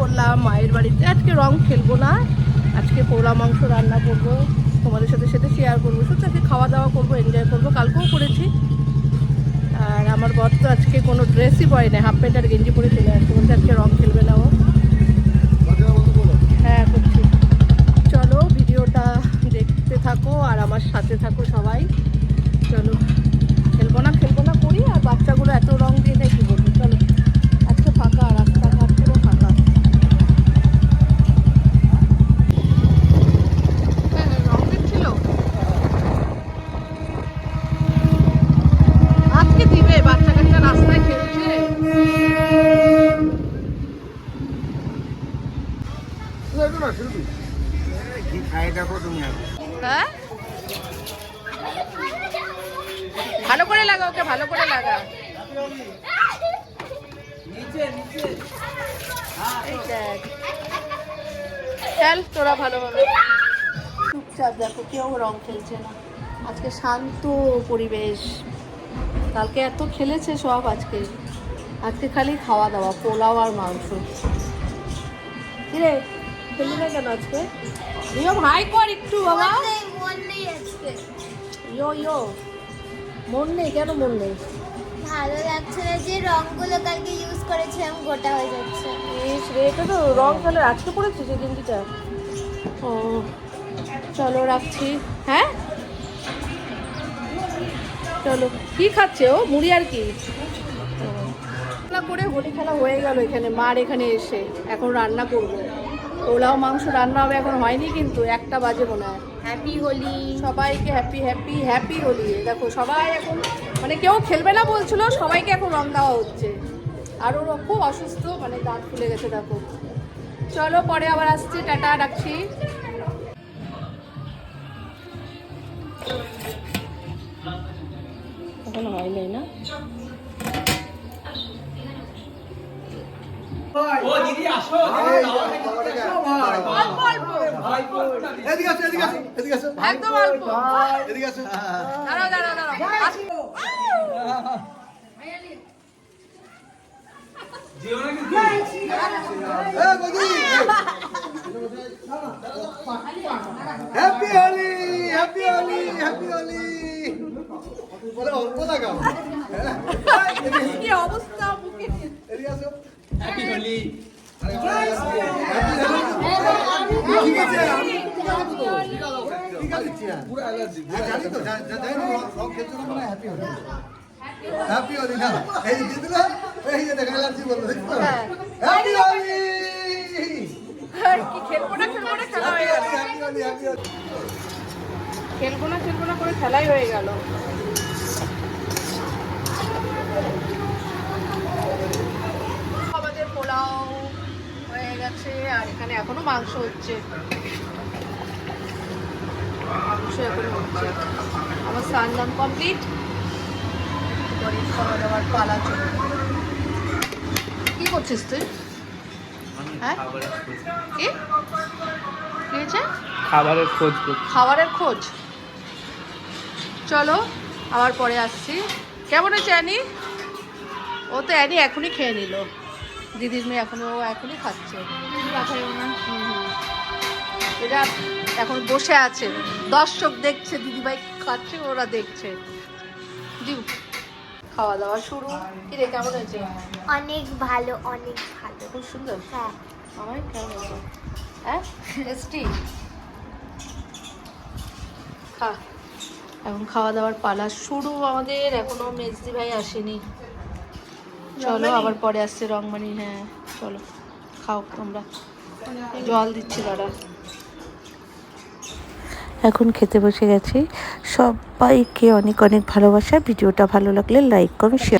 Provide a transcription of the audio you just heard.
করলাম, মায়ের বাড়িতে। আজকে রং খেলব না। আজকে পোলা মাংস রান্না করব। তোমাদের সাথে সাথে শেয়ার করব। শুধু আজকে খাওয়া দাওয়া করব এনজয় করব। কালকেও করেছি। আর আমার বর তো আজকে কোনো ড্রেসই পরে না হাফ প্যান্ট আর গেঞ্জি পরে চলে আসছে। বলছে আজকে রং খেলবে না ও। হ্যাঁ করছি। চলো, ভিডিওটা দেখতে থাকো আর আমার সাথে থাকো সবাই চলো খেলব না খেলব না করি আর বাচ্চাগুলো এত রং দিয়ে দেয় কী বলব চলো আজকে ফাঁকা রাস্তাঘাট পুরো ফাঁকা হ্যাঁ, হ্যাঁ, রং দিচ্ছিল? আজকে দিবে বাচ্চা কাচ্চা রাস্তায় খেলছে হ্যাঁ? ভালো করে লাগা ওকে ভালো করে লাগা। এই দেখ। চল তোরা ভালোভাবে চুপচাপ দেখো কেউ রং খেলছে না। আজকে শান্ত পরিবেশ। কালকে এত খেলেছে সব আজকে। আজকে খালি খাওয়া দাওয়া পোলাও আর মাংস। কিরে? খেলি না কেন আজকে? ইয়ো ভাই কর একটু বাবা। মন নেই আজকে। ইয়ো ইয়ো। মন নেই কেন মন নেই? ভালো লাগছে না যে রংগুলো কালকে ইউজ করেছিলাম গোটা হয়ে যাচ্ছে। ইস রে এটা তো রং কালার আজকে পড়েছিস এই গেঞ্জিটা ও চলো রাখছি। হ্যাঁ? চলো। কি খাচ্ছে ও? মুড়ি আর কি। করে হোলি খেলা হয়ে গেল এখানে মার এখানে এসে। এখন রান্না করব। পোলাও মাংস রান্না হবে এখন হয়নি কিন্তু একটা বাজে মনে হয়। হ্যাপি হোলি সবাইকে হ্যাপি হ্যাপি হ্যাপি হোলি দেখো সবাই এখন মানে কেউ খেলবে না বলছিল সবাইকে এখন রং দেওয়া হচ্ছে। আর ওর খুব অসুস্থ মানে দাঁত ফুলে গেছে দেখো। চলো পরে আবার আসছি। টাটা রাখছি। এখন হয় নাই না? ও দিদি আসো অল্প অল্প এদিকে আসো এদিকে আসো এদিকে আসো একদম অল্প এদিকে আসো দাঁড়াও দাঁড়াও দাঁড়াও আস- যেও না কিন্তু এ বদি happy Holi happy Holi happy Holi বলে অল্প লাগাও হ্যাঁ? কি অবস্থা বুকে এদিকে আসো দেখা খেলা হয়ে খেলব না খেলব না করে খেলাই হয়ে গেল আমাদের পোলাও হয়ে গেছে আর এখানে মাংস হচ্ছে। মাংস এখনও হচ্ছে। আমার স্নান দান কমপ্লিট পরে খাওয়া দাওয়ার পালা চলে কি করছিস তুই? হ্যাঁ? কি? হয়েছে? খাবারের খোঁজ খাবারের খোঁজ? চলো আবার পরে আসছি। কেমন আছে অ্যানি? ও তো অ্যানি এখনই খেয়ে নিল। দিদির মেয়ে এখনও ও এখনই খাচ্ছে। এরা এখন বসে আছে। দর্শক দেখছে দিদিভাই খাচ্ছে ওরা দেখছে। দিউ খাওয়া দাওয়া শুরু। কি রে কেমন হয়েছে? অনেক ভালো অনেক ভালো। খুব সুন্দর? হ্যাঁ। আমার কেমন হয়েছে। হ্যাঁ? টেস্টি? খা। এখন খাওয়া দাওয়ার পালা শুরু। আমাদের এখনও মেজদি ভাই আসেনি। চলো আবার পরে আসছে রংমানি হ্যাঁ চলো খাও তোমরা। জল দিচ্ছি দাদা। এখন খেতে বসে গেছি। সবাইকে অনেক অনেক ভালোবাসা। ভিডিওটা ভালো লাগলে লাইক করুন শেয়ার